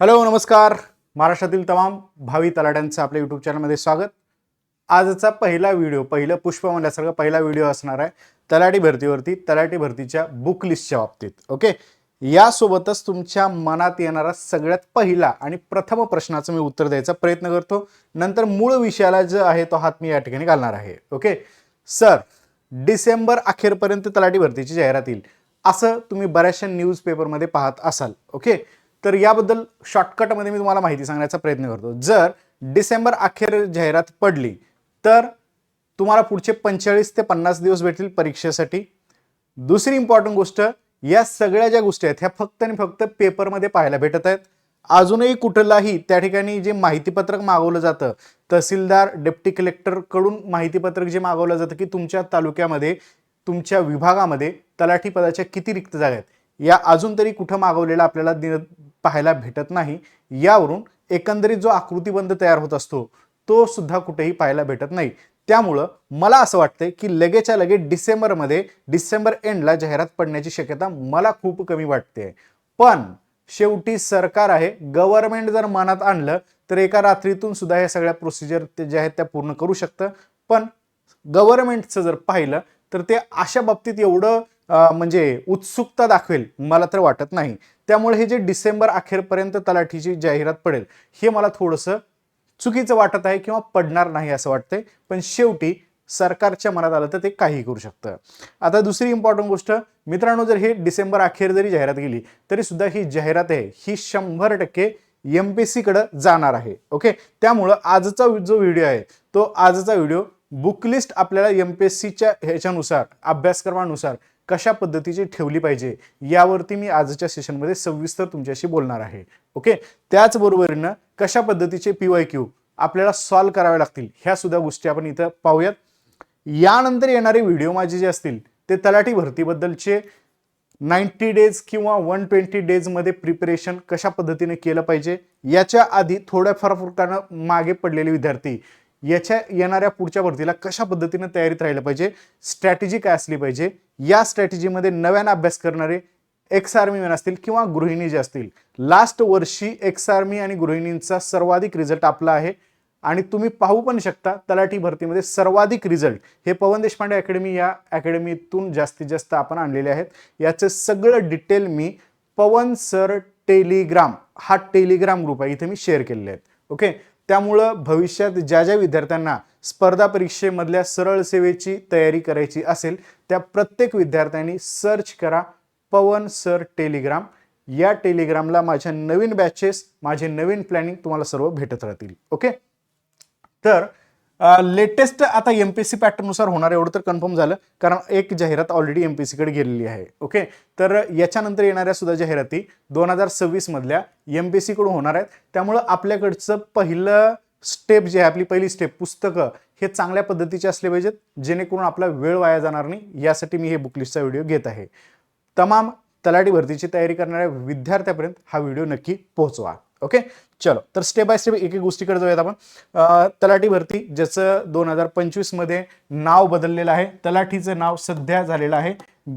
Hello नमस्कार. महाराष्ट्रातील तमाम भावी तलाट्यांचं आपल्या यूट्यूब चॅनलमध्ये स्वागत. आजचा पहिला व्हिडिओ पहिलं पुष्प म्हणल्यासारखं पहिला व्हिडिओ असणार आहे तलाठी भरतीवरती तलाठी भरतीच्या बुक लिस्टच्या बाबतीत. ओके यासोबतच तुमच्या मनात येणारा सगळ्यात पहिला आणि प्रथम प्रश्नाचं मी उत्तर द्यायचा प्रयत्न करतो. नंतर मूळ विषयाला जो आहे तो हात मी या ठिकाणी घालणार आहे. ओके सर डिसेंबर अखेरपर्यंत तलाठी भरतीची जाहिरात येईल. असं तुम्ही बऱ्याचशा न्यूजपेपरमध्ये पाहत असाल. ओके तर याबद्दल शॉर्टकटमध्ये मी तुम्हाला माहिती सांगण्याचा प्रयत्न करतो. जर डिसेंबर अखेर जाहिरात पडली तर तुम्हाला पुढचे पंचेचाळीस ते पन्नास दिवस भेटतील परीक्षेसाठी. दुसरी इम्पॉर्टंट गोष्ट या सगळ्या ज्या गोष्टी आहेत ह्या फक्त आणि फक्त पेपरमध्ये पाहायला भेटत आहेत. अजूनही कुठलाही त्या ठिकाणी जे माहितीपत्रक मागवलं जातं तहसीलदार डेप्टी कलेक्टरकडून माहितीपत्रक जे मागवलं जातं की तुमच्या तालुक्यामध्ये तुमच्या विभागामध्ये तलाठी पदाच्या किती रिक्त जागा आहेत. या अजून तरी कुठं मागवलेलं आपल्याला दि- पाहायला भेटत नाही. यावरून एकंदरीत जो आकृतीबंध तयार होत असतो तो सुद्धा कुठेही पाहायला भेटत नाही. त्यामुळं मला असं वाटतंय की लगेचच्या लगेच डिसेंबरमध्ये डिसेंबर एंडला जाहिरात पडण्याची शक्यता मला खूप कमी वाटते. पण शेवटी सरकार आहे गव्हर्नमेंट जर मनात आणलं तर एका रात्रीतून सुद्धा ह्या सगळ्या प्रोसिजर ते आहेत त्या पूर्ण करू शकतं. पण गव्हर्नमेंटचं जर पाहिलं तर ते अशा बाबतीत एवढं म्हणजे उत्सुकता दाखवेल मला तर वाटत नाही. त्यामुळे हे जे डिसेंबर अखेरपर्यंत तलाठीची जाहिरात पडेल हे मला थोडंसं चुकीचं वाटत आहे किंवा पडणार नाही असं वाटतंय. पण शेवटी सरकारच्या मनात आलं तर ते काही करू शकतं. आता दुसरी इम्पॉर्टंट गोष्ट मित्रांनो जर हे डिसेंबर अखेर जरी जाहिरात गेली तरी सुद्धा ही जाहिरात आहे ही शंभर टक्के एम पी सीकडं जाणार आहे. ओके त्यामुळं आजचा जो व्हिडिओ आहे तो आजचा व्हिडिओ बुकलिस्ट आपल्याला एम पी एस सीच्या ह्याच्यानुसार अभ्यासक्रमानुसार कशा पद्धतीची ठेवली पाहिजे यावरती मी आजच्या सेशनमध्ये सविस्तर तुमच्याशी बोलणार आहे. ओके त्याचबरोबरीनं कशा पद्धतीचे पी वाय क्यू आपल्याला सॉल्व करावे लागतील ह्या सुद्धा गोष्टी आपण इथं पाहूयात. यानंतर येणारे व्हिडिओ माझे जे असतील ते तलाठी भरतीबद्दलचे नाईन्टी डेज किंवा वन ट्वेंटी डेजमध्ये प्रिपरेशन कशा पद्धतीने केलं पाहिजे याच्या आधी थोड्याफार फरकानं मागे पडलेले विद्यार्थी याच्या येणाऱ्या पुढच्या भरतीला कशा पद्धतीने तयारीत राहिलं पाहिजे? स्ट्रॅटेजी काय असली पाहिजे? या स्ट्रॅटेजीमध्ये नव्यानं अभ्यास करणारे एक्स आर्मी मॅन असतील किंवा गृहिणी जे असतील लास्ट वर्षी एक्स आर्मी आणि गृहिणींचा सर्वाधिक रिझल्ट आपला आहे. आणि तुम्ही पाहू पण शकता तलाठी भरतीमध्ये सर्वाधिक रिझल्ट हे पवन देशपांडे अकॅडमी या अकॅडमीतून जास्तीत जास्त आपण आणलेले आहेत. याचं सगळं डिटेल मी पवन सर टेलिग्राम हा टेलिग्राम ग्रुप आहे इथे मी शेअर केलेले आहेत. ओके त्यामुळं भविष्यात ज्या ज्या विद्यार्थ्यांना स्पर्धा परीक्षेमधल्या सरळ सेवेची तयारी करायची असेल त्या प्रत्येक विद्यार्थ्यांनी सर्च करा पवन सर टेलिग्राम. या टेलिग्रामला माझ्या नवीन बॅचेस माझे नवीन प्लॅनिंग तुम्हाला सर्व भेटत राहतील. ओके? तर लेटेस्ट आता एम पी सी पॅटर्ननुसार होणार एवढं तर कन्फर्म झालं. कारण एक जाहिरात ऑलरेडी एम पी सीकडे गेलेली आहे ओके तर याच्यानंतर येणाऱ्या सुद्धा जाहिराती दोन हजार सव्वीसमधल्या एम पी सीकडून होणार आहेत. त्यामुळं आपल्याकडचं पहिलं स्टेप जे आहे आपली पहिली स्टेप पुस्तकं हे चांगल्या पद्धतीचे असले पाहिजेत जेणेकरून आपला वेळ वाया जाणार नाही. यासाठी मी हे बुकलिस्टचा व्हिडिओ घेत आहे. तमाम तलाठी भरतीची तयारी करणाऱ्या विद्यार्थ्यापर्यंत हा व्हिडिओ नक्की पोहोचवा ओके चलो तर स्टेप बाय स्टेप एक एक गोष्टीकडे जाऊयात आपण. तलाठी भरती ज्याचं दोन हजार पंचवीसमध्ये नाव बदललेलं आहे. तलाठीचं नाव सध्या झालेलं आहे.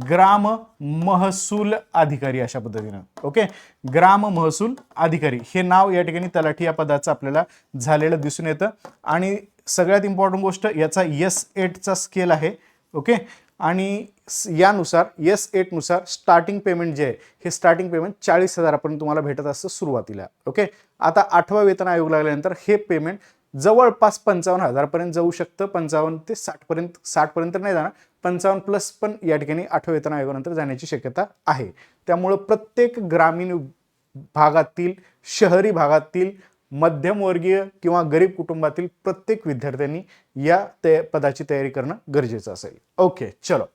ग्राम महसूल अधिकारी अशा पद्धतीनं. ओके ग्राम महसूल अधिकारी. हे नाव या ठिकाणी तलाठी या पदाचं आपल्याला झालेलं दिसून येतं. आणि सगळ्यात इम्पॉर्टंट गोष्ट याचा यस एटचा स्केल आहे. ओके आणि यानुसार एस एटनुसार स्टार्टिंग पेमेंट जे आहे हे स्टार्टिंग पेमेंट चाळीस हजारापर्यंत तुम्हाला भेटत असतं सुरुवातीला. ओके आता आठवा वेतन आयोग लागल्यानंतर हे पेमेंट जवळपास पंचावन्न हजारपर्यंत जाऊ शकतं. पंचावन्न ते साठपर्यंत साठपर्यंत नाही जाणार पंचावन्न प्लस पण या ठिकाणी आठव्या वेतन आयोगानंतर जाण्याची शक्यता आहे. त्यामुळं प्रत्येक ग्रामीण भागातील शहरी भागातील मध्यमवर्गीय किंवा गरीब कुटुंबातील प्रत्येक विद्यार्थ्यांनी या ते पदाची तयारी करणं गरजेचं असेल. ओके चलो.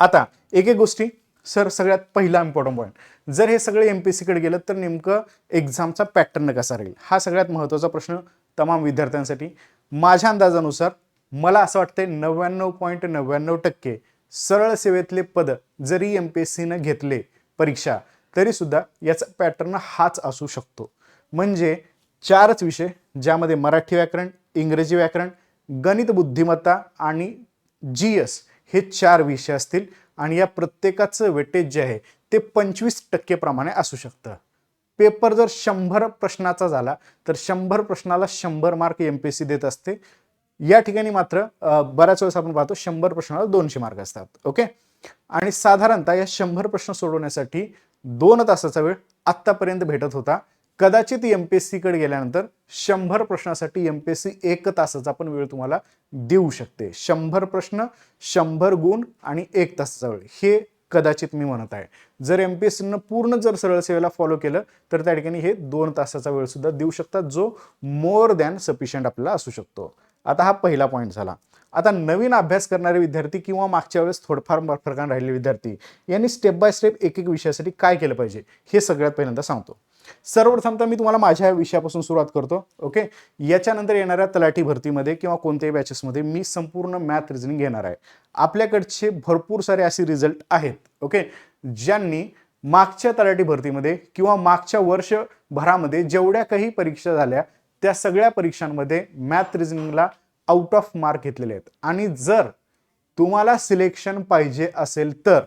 आता एक एक गोष्टी सर सगळ्यात पहिला इम्पॉर्टंट पॉईंट जर हे सगळे एम पी सीकडे गेलं तर नेमकं एक्झामचा पॅटर्न कसा राहील? हा सगळ्यात महत्त्वाचा प्रश्न तमाम विद्यार्थ्यांसाठी. माझ्या अंदाजानुसार मला असं वाटतंय नव्याण्णव पॉईंट नव्याण्णव टक्के सरळ सेवेतले पद जरी एम पी एस सीनं घेतले परीक्षा तरीसुद्धा याचा पॅटर्न हाच असू शकतो. म्हणजे चारच विषय ज्यामध्ये मराठी व्याकरण इंग्रजी व्याकरण गणित बुद्धिमत्ता आणि जी एस हे चार विषय असतील आणि या प्रत्येकाचं वेटेज जे आहे ते पंचवीस टक्केप्रमाणे असू शकतं. पेपर जर शंभर प्रश्नाचा झाला तर शंभर प्रश्नाला शंभर mark M P S C देत असते. या ठिकाणी मात्र बऱ्याच वेळेस आपण पाहतो शंभर प्रश्नाला दोनशे मार्क असतात. ओके? आणि साधारणतः या शंभर प्रश्न सोडवण्यासाठी दोन तासाचा वेळ आत्तापर्यंत भेटत होता. कदाचित एम पी एस सीकडे गेल्यानंतर शंभर प्रश्नासाठी एम पी एस सी एक तासाचा पण वेळ तुम्हाला देऊ शकते. शंभर प्रश्न शंभर गुण आणि एक तासाचा वेळ. हे कदाचित मी म्हणत आहे. जर एम पी एस सीनं पूर्ण जर सरळ सेवेला फॉलो केलं तर त्या ठिकाणी हे दोन तासाचा वेळ सुद्धा देऊ शकतात जो मोर दॅन सफिशियंट आपल्याला असू शकतो. आता हा पहिला पॉईंट झाला. आता नवीन अभ्यास करणारे विद्यार्थी किंवा मागच्या वेळेस थोडंफार फरकान राहिलेले विद्यार्थी यांनी स्टेप बाय स्टेप एक एक विषयासाठी काय केलं पाहिजे हे सगळ्यात पहिल्यांदा सांगतो. सर्वप्रथमतः मी तुम्हाला माझ्या विषयापासून सुरुवात करतो ओके? याच्यानंतर येणाऱ्या तलाठी भरतीमध्ये किंवा कोणत्याही बॅचेसमध्ये मी संपूर्ण मॅथ रिझनिंग घेणार आहे. आपल्याकडचे भरपूर सारे असे रिझल्ट आहेत ओके? ज्यांनी मागच्या तलाठी भरतीमध्ये किंवा मागच्या वर्षभरामध्ये जेवढ्या काही परीक्षा झाल्या त्या सगळ्या परीक्षांमध्ये मॅथ रिझनिंगला आउट ऑफ मार्क घेतलेले आहेत. आणि जर तुम्हाला सिलेक्शन पाहिजे असेल तर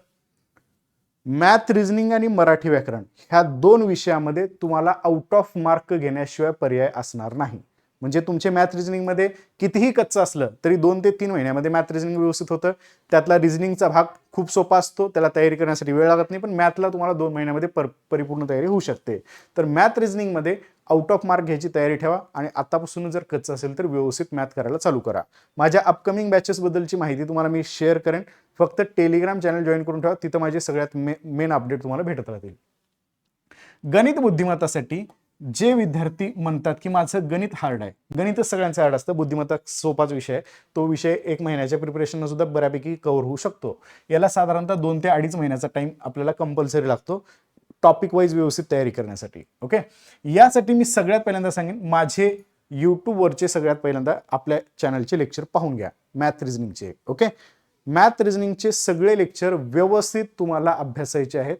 मॅथ रिझनिंग आणि मराठी व्याकरण ह्या दोन विषयामध्ये तुम्हाला आउट ऑफ मार्क घेण्याशिवाय पर्याय असणार नाही. म्हणजे तुमचे मॅथ रिझनिंगमध्ये कितीही कच्चं असलं तरी दोन ते तीन महिन्यामध्ये मॅथ रिझनिंग व्यवस्थित होतं. त्यातला रिझनिंगचा भाग खूप सोपा असतो. त्याला तयारी करण्यासाठी वेळ लागत नाही. पण मॅथला तुम्हाला दोन महिन्यामध्ये पर परिपूर्ण तयारी होऊ शकते. तर मॅथ रिझनिंगमध्ये आउट ऑफ मार्क घ्यायची तयारी ठेवा आणि आतापासून जर कच्चं असेल तर व्यवस्थित मॅथ करायला चालू करा. माझ्या अपकमिंग बॅचेसबद्दलची माहिती तुम्हाला मी शेअर करेन. फक्त टेलिग्राम चॅनल जॉईन करून ठेवा तिथं माझे सगळ्यात मे मेन अपडेट तुम्हाला भेटत राहतील. गणित बुद्धिमत्तासाठी जे विद्यार्थी म्हणतात की माझं गणित हार्ड आहे गणितच सगळ्यांचं हार्ड असतं बुद्धिमत्ता सोपाच विषय आहे तो विषय एक महिन्याच्या प्रिपरेशन सुद्धा बऱ्यापैकी कव्हर होऊ शकतो. याला साधारणतः दोन ते अडीच महिन्याचा टाइम आपल्याला कंपल्सरी लागतो टॉपिक वाईज व्यवस्थित तयारी करण्यासाठी ओके यासाठी मी सगळ्यात पहिल्यांदा सांगेन माझे यूट्यूबवरचे सगळ्यात पहिल्यांदा आपल्या चॅनलचे लेक्चर पाहून घ्या मॅथ रिझनिंगचे ओके मॅथ रिझनिंगचे सगळे लेक्चर व्यवस्थित तुम्हाला अभ्यासायचे आहेत.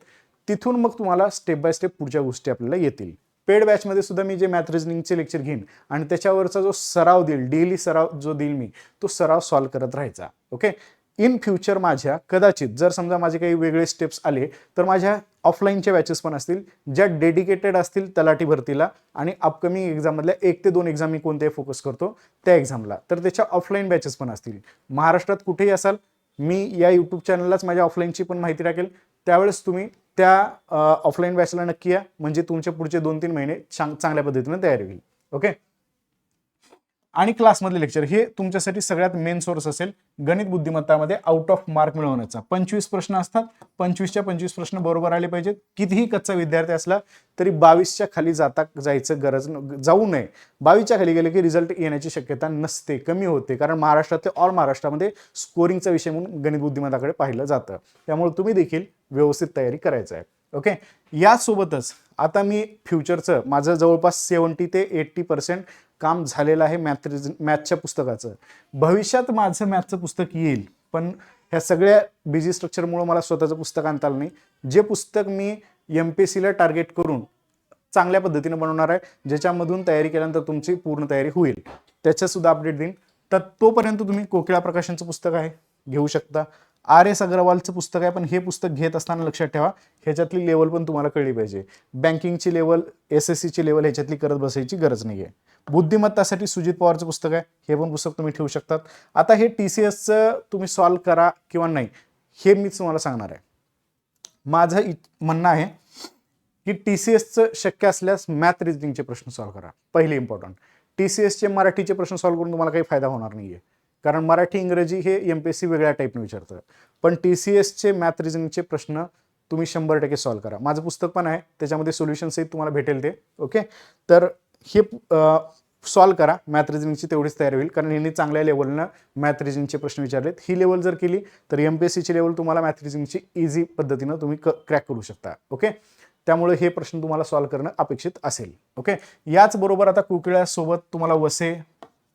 तिथून मग तुम्हाला स्टेप बाय स्टेप पुढच्या गोष्टी आपल्याला येतील. पेड बॅचमध्ये सुद्धा मी जे मॅथ रिझनिंगचे लेक्चर घेईन आणि त्याच्यावरचा जो सराव देईल डेली सराव जो देईल मी तो सराव सॉल्व करत राहायचा. ओके? इन फ्युचर माझ्या कदाचित जर समजा माझे काही वेगळे स्टेप्स आले तर माझ्या ऑफलाईनच्या बॅचेस पण असतील ज्या डेडिकेटेड असतील तलाठी भरतीला आणि अपकमिंग एक्झाममधल्या एक ते दोन एक्झाम मी कोणत्याही फोकस करतो त्या एक्झामला. तर त्याच्या ऑफलाईन बॅचेस पण असतील. महाराष्ट्रात कुठेही असाल मी या यूट्यूब चॅनललाच माझ्या ऑफलाईनची पण माहिती टाकेल. त्यावेळेस तुम्ही त्या ऑफलाईन बॅचला नक्की या. म्हणजे तुमचे पुढचे दोन तीन महिने चांग चांगल्या पद्धतीने तयारी होईल. ओके आणि क्लासमधले लेक्चर हे तुमच्यासाठी सगळ्यात मेन सोर्स असेल गणित बुद्धिमत्तामध्ये आउट ऑफ मार्क मिळवण्याचा. पंचवीस प्रश्न असतात. पंचवीसच्या पंचवीस प्रश्न बरोबर आले पाहिजेत. कितीही कच्चा विद्यार्थी असला तरी बावीसच्या खाली जाता जायचं गरज न- जाऊ नये. बावीसच्या खाली गेले की रिझल्ट येण्याची शक्यता नसते कमी होते. कारण महाराष्ट्रात ऑल महाराष्ट्रामध्ये स्कोरिंगचा विषय म्हणून गणित बुद्धिमत्ताकडे पाहिलं जातं. त्यामुळे तुम्ही देखील व्यवस्थित तयारी करायचं आहे. ओके यासोबतच आता मी फ्युचरचं माझं जवळपास सेवन्टी ते एट्टी पर्सेंट काम झालेलं आहे मॅथ मॅथच्या पुस्तकाचं. भविष्यात माझं मॅथचं पुस्तक येईल पण ह्या सगळ्या बिझी स्ट्रक्चरमुळं मला स्वतःचं पुस्तक आणता आलं नाही. जे पुस्तक मी एम पी सीला टार्गेट करून चांगल्या पद्धतीने बनवणार आहे ज्याच्यामधून तयारी केल्यानंतर तुमची पूर्ण तयारी होईल त्याच्यासुद्धा अपडेट देईन. तर तोपर्यंत तुम्ही कोकिळा प्रकाशनचं पुस्तक आहे घेऊ शकता. आर एस अग्रवालचं पुस्तक आहे पण हे पुस्तक घेत असताना लक्षात ठेवा ह्याच्यातली लेवल पण तुम्हाला कळली पाहिजे. बँकिंगची लेवल एस एस सीची लेवल ह्याच्यातली करत बसायची गरज नाही आहे बुद्धिमत्तासाठी सुजित पवारचं पुस्तक आहे हे पण पुस्तक तुम्ही ठेवू शकतात. आता हे टी सी एसचं तुम्ही सॉल्व करा किंवा नाही हे मी तुम्हाला सांगणार आहे. माझं इ- म्हणणं आहे की टी सी एसचं शक्य असल्यास मॅथ रिजनिंगचे प्रश्न सॉल्व्ह करा. पहिले इम्पॉर्टंट टी सी एसचे मराठीचे प्रश्न सॉल्व्ह करून तुम्हाला काही फायदा होणार नाही आहे कारण मराठी इंग्रजी हे एम पी एस सी वेगळ्या टाईपने विचारतं. पण टी सी एसचे मॅथ रिजनिंगचे प्रश्न तुम्ही शंभर टक्के सॉल्व्ह करा. माझं पुस्तक पण आहे त्याच्यामध्ये सोल्युशन्सही तुम्हाला भेटेल ते ओके तर हे सॉल्व्ह करा. मॅथ रिजनिंगची तेवढीच तयारी होईल कारण यांनी चांगल्या लेवलनं मॅथ रिजनिंगचे प्रश्न विचारलेत. ही लेवल जर केली तर एम पी एस सीची लेवल तुम्हाला मॅथ रिजनिंगची इझी पद्धतीनं तुम्ही क क्रॅक करू शकता ओके त्यामुळे हे प्रश्न तुम्हाला सॉल्व्ह करणं अपेक्षित असेल ओके याचबरोबर आता कुकिळ्यासोबत तुम्हाला वसे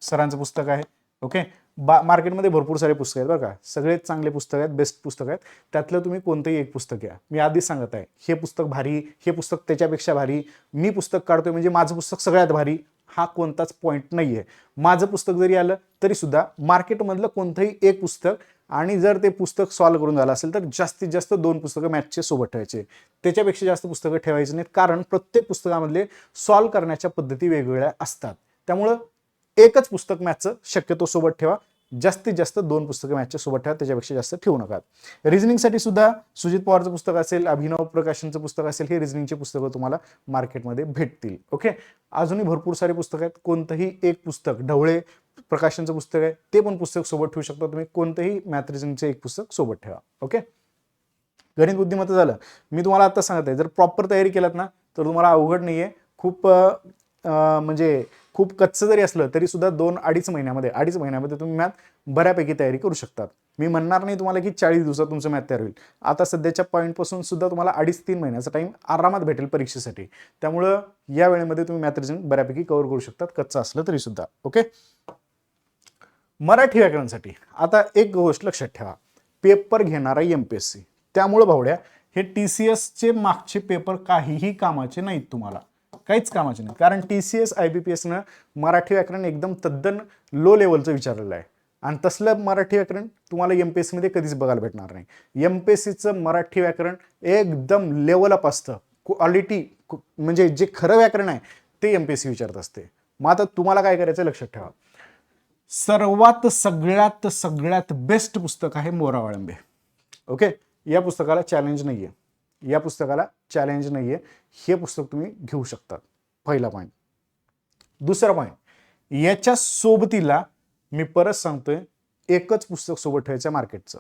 सरांचं पुस्तक आहे ओके बा मार्केटमध्ये भरपूर सारे पुस्तक आहेत बरं का. सगळेच चांगले पुस्तक आहेत बेस्ट पुस्तक आहेत. त्यातलं तुम्ही कोणतंही एक पुस्तक घ्या. मी आधीच सांगत आहे हे पुस्तक भारी हे पुस्तक त्याच्यापेक्षा भारी. मी पुस्तक काढतोय म्हणजे माझं पुस्तक सगळ्यात भारी. हा कोणताच पॉईंट नाही आहे माझं पुस्तक जरी आलं तरीसुद्धा मार्केटमधलं कोणतंही एक पुस्तक आणि जर ते पुस्तक सॉल्व्ह करून झालं असेल तर जास्तीत जास्त दोन पुस्तकं मॅथचे सोबत ठेवायचे. त्याच्यापेक्षा जास्त पुस्तकं ठेवायची नाहीत कारण प्रत्येक पुस्तकामधले सॉल्व्ह करण्याच्या पद्धती वेगवेगळ्या असतात. त्यामुळं एकच पुस्तक मॅथचं शक्यतो सोबत ठेवा. जास्तीत जास्त दोन पुस्तकं मॅथच्या सोबत ठेवा त्याच्यापेक्षा जास्त ठेवू नका. रिझनिंगसाठी सुद्धा सुजित पवारचं पुस्तक असेल अभिनव प्रकाशनचं पुस्तक असेल हे रिझनिंगचे पुस्तकं तुम्हाला मार्केटमध्ये भेटतील. ओके अजूनही भरपूर सारे पुस्तकं आहेत. कोणतंही एक पुस्तक ढवळे प्रकाशनचं पुस्तक आहे ते पण पुस्तक सोबत ठेवू शकता तुम्ही. कोणतंही मॅथ रिझनिंगचं एक पुस्तक सोबत ठेवा. ओके गणित बुद्धिमत्ता झालं. मी तुम्हाला आता सांगत आहे जर प्रॉपर तयारी केलात ना तर तुम्हाला अवघड नाही आहे खूप म्हणजे खूप कच्चं जरी असलं तरी सुद्धा दोन अडीच महिन्यामध्ये अडीच महिन्यामध्ये तुम्ही मॅथ बऱ्यापैकी तयारी करू शकतात. मी म्हणणार नाही तुम्हाला की चाळीस दिवसात तुमचं मॅथ तयार होईल. आता सध्याच्या पॉईंटपासून सुद्धा तुम्हाला अडीच तीन महिन्याचा टाईम आरामात भेटेल परीक्षेसाठी. त्यामुळं या वेळेमध्ये तुम्ही मॅथ रिजन बऱ्यापैकी कव्हर करू शकतात कच्चं असलं तरी सुद्धा. ओके मराठी व्याकरणासाठी आता एक गोष्ट लक्षात ठेवा. पेपर घेणारा एम पी एस सी त्यामुळं भावड्या हे टी सी एसचे मागचे पेपर काहीही कामाचे नाहीत तुम्हाला. काहीच कामाचे नाही. कारण T C S I B P एसनं Marathi व्याकरण एकदम तद्दन लो लेवलचं विचारलेलं आहे. आणि तसलं मराठी व्याकरण तुम्हाला एम पी एस सीमध्ये कधीच बघायला भेटणार नाही. एम पी एस सीचं मराठी व्याकरण एकदम लेवल अप असतं. क्वालिटी म्हणजे जे खरं व्याकरण आहे ते एम पी एस सी विचारत असते. मग आता तुम्हाला काय करायचं लक्षात ठेवा. सर्वात सगळ्यात सगळ्यात बेस्ट पुस्तक आहे मोरा वाळंबे. ओके या पुस्तकाला चॅलेंज नाही आहे या पुस्तकाला चॅलेंज नाही आहे हे पुस्तक तुम्ही घेऊ शकतात पहिला पॉईंट दुसरा पॉईंट याच्या सोबतीला मी परत सांगतोय एकच पुस्तक सोबत ठेवायचं मार्केटचं.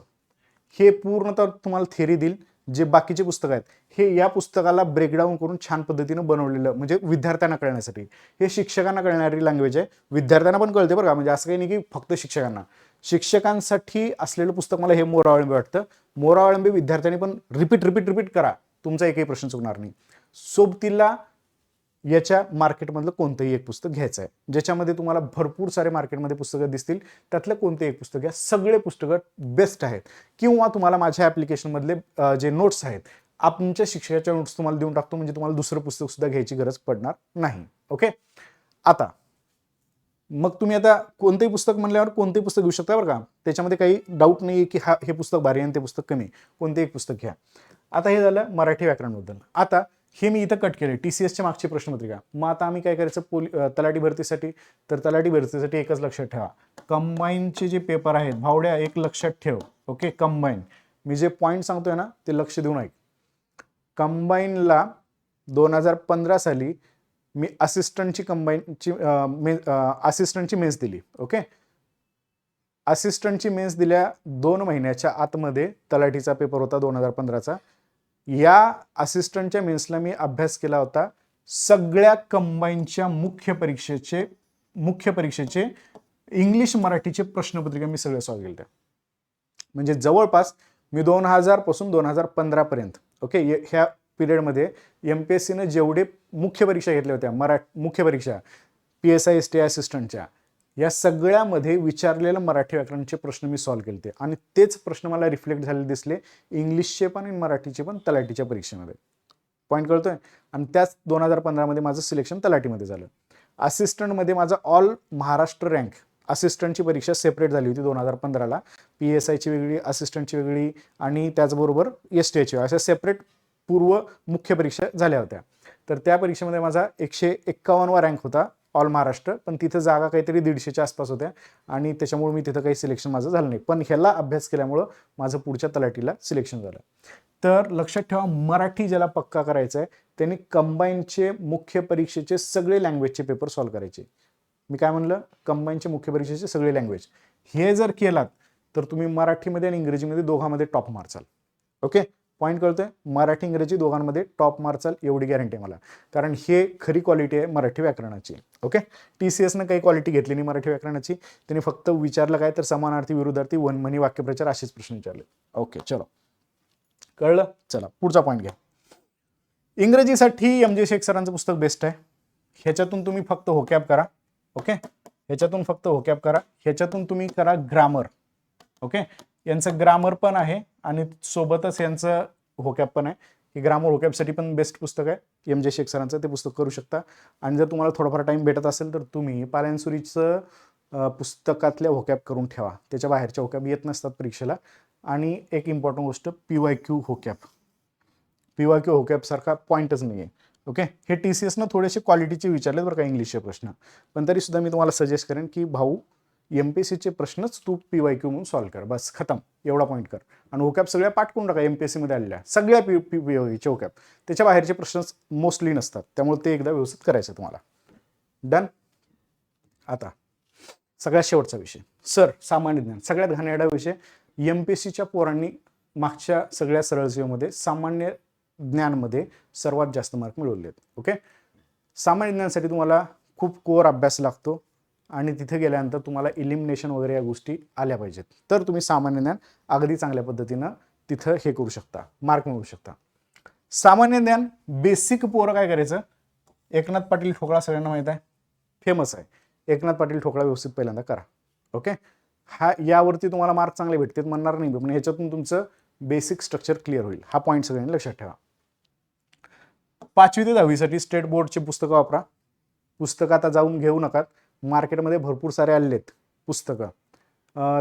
हे पूर्ण तर तुम्हाला थेरी देईल. जे बाकीचे पुस्तक आहेत हे या पुस्तकाला ब्रेकडाऊन करून छान पद्धतीनं बनवलेलं म्हणजे विद्यार्थ्यांना कळण्यासाठी. हे शिक्षकांना कळणारी लँग्वेज आहे. विद्यार्थ्यांना पण कळते बरं का म्हणजे असं काही नाही की फक्त शिक्षकांना. शिक्षकांसाठी असलेलं पुस्तक मला हे मोरावळंबे वाटतं. मोरावळंबे विद्यार्थ्यांनी पण रिपीट रिपीट रिपीट करा. तुमचा एकही प्रश्न चुकणार नाही. सोबतीला याच्या मार्केटमधलं कोणतंही एक पुस्तक घ्यायचं आहे ज्याच्यामध्ये तुम्हाला भरपूर सारे मार्केटमध्ये पुस्तकं दिसतील. त्यातलं कोणते एक पुस्तक घ्या. सगळे पुस्तकं बेस्ट आहेत. किंवा तुम्हाला माझ्या ॲप्लिकेशनमधले जे नोट्स आहेत आमच्या शिक्षकाच्या नोट्स तुम्हाला देऊन टाकतो. म्हणजे तुम्हाला दुसरं पुस्तक सुद्धा घ्यायची गरज पडणार नाही. ओके आता मग तुम्ही आता कोणतेही पुस्तक म्हणल्यावर कोणतेही पुस्तक घेऊ शकता बरं का? त्याच्यामध्ये काही डाऊट नाही की हा हे पुस्तक भारी आहे आणि ते पुस्तक कमी कोणतेही एक पुस्तक घ्या. आता हे झालं मराठी व्याकरणबद्दल. आता हे मी इथं कट केले टी सी एसच्या मागची प्रश्नपत्रिका. मग आता आम्ही काय करायचं? पोली अं, तलाठी भरतीसाठी. तर तलाठी भरतीसाठी एकच लक्षात ठेवा. कंबाईनचे जे पेपर आहेत भावड्या एक लक्षात ठेव. ओके कंबाईन मी जे पॉईंट सांगतोय ना ते लक्ष देऊन ऐक. कंबाईनला दोन हजार पंधरा साली मी असिस्टंटची कंबाईनची मे असिस्टंटची मेन्स दिली ओके? असिस्टंटची मेन्स दिल्या दोन महिन्याच्या आतमध्ये तलाठीचा पेपर होता दोन हजार पंधराचा. या असिस्टंटच्या मेन्सला मी अभ्यास केला होता. सगळ्या कंबाईनच्या मुख्य परीक्षेचे मुख्य परीक्षेचे इंग्लिश मराठीचे प्रश्नपत्रिका मी सगळे सॉल्व केल्या. म्हणजे जवळपास मी दोन हजारपासून दोन हजार पंधरापर्यंत ओके? ये- ह्या पिरियडमध्ये एम पी एस सीनं जेवढे मुख्य परीक्षा घेतल्या होत्या मरा मुख्य परीक्षा P S I S T असिस्टंटच्या या सगळ्यामध्ये विचारलेलं मराठी व्याकरणचे प्रश्न मी सॉल्व्ह केले आणि तेच प्रश्न मला रिफ्लेक्ट झालेले दिसले इंग्लिशचे पण आणि मराठीचे पण तलाठीच्या परीक्षेमध्ये. पॉईंट कळतोय? आणि त्याच दोन हजार पंधरामध्ये माझं सिलेक्शन तलाठीमध्ये झालं. असिस्टंटमध्ये माझा ऑल महाराष्ट्र रँक असिस्टंटची परीक्षा सेपरेट झाली होती दोन हजार पंधराला. पी एस आयची वेगळी असिस्टंटची वेगळी आणि त्याचबरोबर एस टी आयची अशा सेपरेट पूर्व मुख्य परीक्षा झाल्या होत्या. तर त्या परीक्षेमध्ये माझा एकशे एक्कावन्नवा रँक होता ऑल महाराष्ट्र. पण तिथं जागा काहीतरी दीडशेच्या आसपास होत्या आणि त्याच्यामुळे मी तिथं काही सिलेक्शन माझं झालं नाही. पण ह्याला अभ्यास केल्यामुळं माझं पुढच्या तलाठीला सिलेक्शन झालं. तर लक्षात ठेवा मराठी ज्याला पक्का करायचा आहे त्यांनी कंबाईनचे मुख्य परीक्षेचे सगळे लँग्वेजचे पेपर सॉल्व्ह करायचे. मी काय म्हणलं? कंबाईनचे मुख्य परीक्षेचे सगळे लँग्वेज हे जर केलात तर तुम्ही मराठीमध्ये आणि इंग्रजीमध्ये दोघांमध्ये टॉप मारचाल ओके पॉईंट कळतोय. मराठी इंग्रजी दोघांमध्ये टॉप मारचाल एवढी गॅरंटी आहे मला. कारण हे खरी क्वालिटी आहे मराठी व्याकरणाची. ओके टी सी एसनं काही क्वालिटी घेतली नाही मराठी व्याकरणाची. त्यांनी फक्त विचारलं काय तर समानार्थी विरुद्धार्थी वनमनी वाक्यप्रचार असेच प्रश्न विचारले. ओके चलो. कळलं? चला पुढचा पॉईंट घ्या. इंग्रजीसाठी एम जे शेख सरांचं पुस्तक बेस्ट आहे. ह्याच्यातून तुम्ही फक्त होकॅप करा. ओके ह्याच्यातून फक्त होकॅप करा. ह्याच्यातून तुम्ही करा ग्रामर ओके यांचं ग्रामर पण आहे आणि सोबतच यांचं होकॅप पण आहे. हे ग्रामर होकॅपसाठी पण बेस्ट पुस्तक आहे. एम जे शेख सरांचं ते पुस्तक करू शकता. आणि जर तुम्हाला थोडाफार टाईम भेटत असेल तर तुम्ही पालनसुरीचं पुस्तकातल्या होकॅप करून ठेवा. त्याच्या बाहेरच्या होकॅप येत नसतात परीक्षेला. आणि एक इम्पॉर्टंट गोष्ट पी वाय क्यू होकॅप पी वाय क्यू होकॅपसारखा पॉईंटच नाही आहे ओके हे टी सी एसनं थोडेसे क्वालिटीचे विचारले बरं का इंग्लिशचे प्रश्न. पण तरीसुद्धा मी तुम्हाला सजेस्ट करेन की भाऊ एम पी एस सीचे प्रश्नच तू पी वाय क्यू म्हणून सॉल्व्ह कर. बस खतम. एवढा पॉईंट कर. आणि ओकॅप सगळ्या पाठ करून टाका एम पी एस सीमध्ये आलेल्या. सगळ्या पी पी पी वायचे ओकॅप त्याच्या बाहेरचे प्रश्नच मोस्टली नसतात. त्यामुळे ते एकदा व्यवस्थित करायचं तुम्हाला. डन आता. सगळ्यात शेवटचा विषय. सर सामान्य ज्ञान. सगळ्यात घाणेरडा विषय एम पी एस सीच्या पोरांनी मागच्या सगळ्या सरळ सेवेमध्ये सामान्य ज्ञानमध्ये सर्वात जास्त मार्क मिळवले आहेत ओके सामान्य ज्ञानासाठी तुम्हाला खूप कोर अभ्यास लागतो. आणि तिथे गेल्यानंतर तुम्हाला इलिमिनेशन वगैरे या गोष्टी आल्या पाहिजेत. तर तुम्ही सामान्य ज्ञान अगदी चांगल्या पद्धतीनं तिथं हे करू शकता. मार्क मिळवू शकता. सामान्य ज्ञान बेसिक पोरं काय करायचं? एकनाथ पाटील ठोकळा सगळ्यांना माहीत आहे? फेमस आहे. एकनाथ पाटील ठोकळा व्यवस्थित पहिल्यांदा करा. ओके हा यावरती तुम्हाला मार्क चांगले भेटतात म्हणणार नाही पण ह्याच्यातून तुमचं बेसिक स्ट्रक्चर क्लिअर होईल. हा पॉईंट सगळ्यांनी लक्षात ठेवा. पाचवी ते दहावीसाठी स्टेट बोर्डची पुस्तकं वापरा. पुस्तकं आता जाऊन घेऊ नका मार्केटमध्ये भरपूर सारे आलेले आहेत पुस्तकं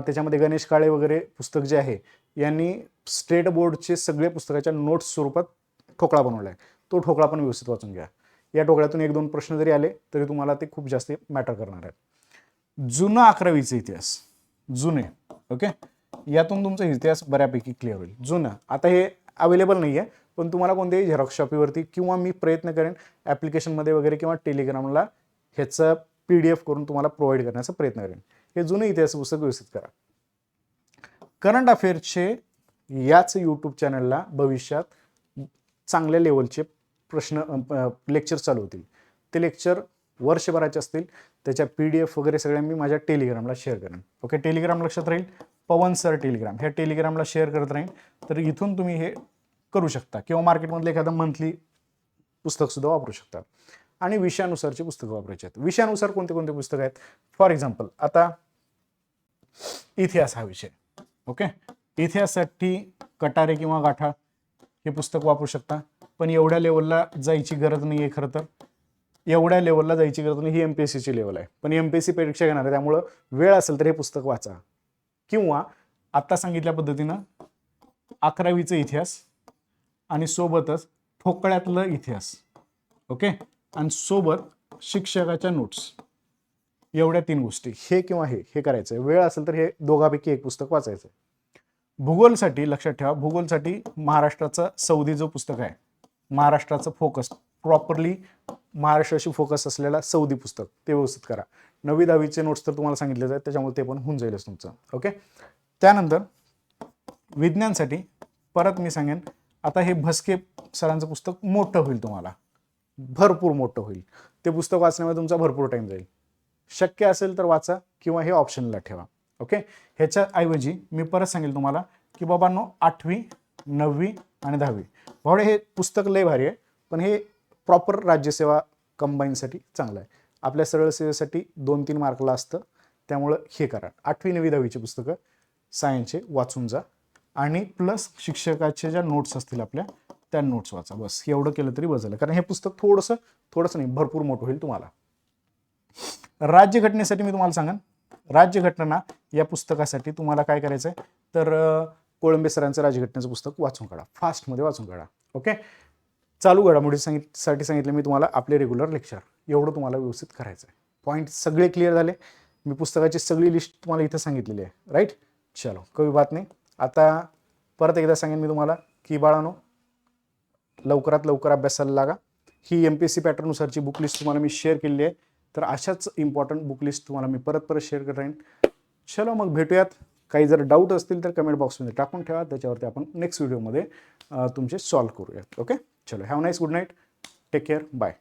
त्याच्यामध्ये गणेश काळे वगैरे पुस्तक जे आहे यांनी स्टेट बोर्डचे सगळे पुस्तकाच्या नोट्स स्वरूपात ठोकळा बनवला आहे तो ठोकळा पण व्यवस्थित वाचून घ्या. या ठोकळ्यातून एक दोन प्रश्न जरी आले तरी तुम्हाला ते खूप जास्त मॅटर करणार आहेत जुना अकरावीचा इतिहास. जुने ओके? यातून तुमचा इतिहास बऱ्यापैकी क्लिअर होईल. जुनं. आता हे अवेलेबल नाही आहे पण तुम्हाला कोणत्याही झेरॉक्स शॉपीवरती किंवा मी प्रयत्न करेन ॲप्लिकेशनमध्ये वगैरे किंवा टेलिग्रामला ह्याचं पी डी एफ करून तुम्हाला प्रोव्हाइड करण्याचा प्रयत्न करेन. हे जुने इतिहास पुस्तक व्यवस्थित करा. करंट अफेअर्सचे याच यूट्यूब चॅनलला भविष्यात चांगल्या लेवलचे प्रश्न लेक्चर चालू होतील. ते लेक्चर वर्षभराचे असतील. त्याच्या पी डी एफ वगैरे सगळ्या मी माझ्या टेलिग्रामला शेअर करेन. ओके टेलिग्राम लक्षात राहील. पवन सर टेलिग्राम ह्या टेलिग्रामला शेअर करत राहीन. तर इथून तुम्ही हे करू शकता. किंवा मार्केटमधलं एखादं मंथली पुस्तकसुद्धा वापरू शकता. आणि विषयानुसारची पुस्तकं वापरायची आहेत. विषयानुसार कोणते कोणते पुस्तकं आहेत? फॉर एक्झाम्पल आता इतिहास हा विषय. ओके इतिहासासाठी कटारे किंवा गाठा हे पुस्तक वापरू शकता. पण एवढ्या लेवलला जायची गरज नाही आहे खरं तर. एवढ्या लेवलला जायची गरज नाही. ही एम पी एस सीची लेवल आहे. पण एम पी एस सी परीक्षा घेणार आहे. त्यामुळं वेळ असेल तर हे पुस्तक वाचा. किंवा आत्ता सांगितल्या पद्धतीनं अकरावीचा इतिहास आणि सोबतच ठोकळ्यातलं इतिहास. ओके आणि सोबत शिक्षकाच्या नोट्स एवढ्या तीन गोष्टी. हे किंवा हे हे करायचं आहे वेळ असेल तर हे दोघापैकी एक पुस्तक वाचायचं आहे भूगोलसाठी लक्षात ठेवा भूगोलसाठी महाराष्ट्राचं सौदी जो पुस्तक आहे महाराष्ट्राचं फोकस प्रॉपरली महाराष्ट्राशी फोकस असलेला सौदी पुस्तक ते व्यवस्थित करा. नववी दहावीचे नोट्स तर तुम्हाला सांगितले जातात त्याच्यामुळे ते पण होऊन जाईलच तुमचं. ओके त्यानंतर विज्ञानसाठी परत मी सांगेन आता हे भस्के सरांचं पुस्तक मोठं होईल तुम्हाला. भरपूर मोठं होईल. ते पुस्तक वाचण्यामध्ये तुमचा भरपूर टाईम जाईल. शक्य असेल तर वाचा किंवा हे ऑप्शनला ठेवा. ओके ह्याच्याऐवजी मी परत सांगेल तुम्हाला की बाबांनो आठवी नववी आणि दहावी. भावडे हे पुस्तक लय भारी आहे पण हे प्रॉपर राज्यसेवा कंबाईनसाठी चांगलं आहे. आपल्या सरळ सेवेसाठी दोन तीन मार्कला असतं. त्यामुळं हे करा. आठवी नवी दहावीची पुस्तकं सायन्सचे वाचून जा. आणि प्लस शिक्षकाचे ज्या नोट्स असतील आपल्या त्या नोट्स वाचा. बस एवढं केलं तरी बस झालं. कारण हे पुस्तक थोडंसं थोडंसं नाही भरपूर मोठं होईल तुम्हाला. राज्यघटनेसाठी मी तुम्हाला सांगेन. राज्यघटना या पुस्तकासाठी तुम्हाला काय करायचं आहे तर कोळंबे सरांचं राज्यघटनेचं पुस्तक वाचून काढा. फास्टमध्ये वाचून काढा. ओके? चालू घडामोडी सांगित साठी सांगितलं मी तुम्हाला आपले रेग्युलर लेक्चर एवढं तुम्हाला व्यवस्थित करायचं आहे पॉईंट सगळे क्लिअर झाले. मी पुस्तकाची सगळी लिस्ट तुम्हाला इथं सांगितलेली आहे. राईट चलो कवी बात नाही आता परत एकदा सांगेन मी तुम्हाला की बाळानो लवकरात लवकर अभ्यासाला लागा. ही एम पी एस सी पॅटर्ननुसारची बुक लिस्ट तुम्हाला मी शेअर केली आहे. तर अशाच इम्पॉर्टंट बुक लिस्ट तुम्हाला मी परत परत शेअर करत राहीन. चलो मग भेटूयात. काही जर डाऊट असतील तर कमेंट बॉक्समध्ये टाकून ठेवा. त्याच्यावरती आपण नेक्स्ट व्हिडिओमध्ये तुमचे सॉल्व्ह करूयात. ओके चलो have nice good night take care bye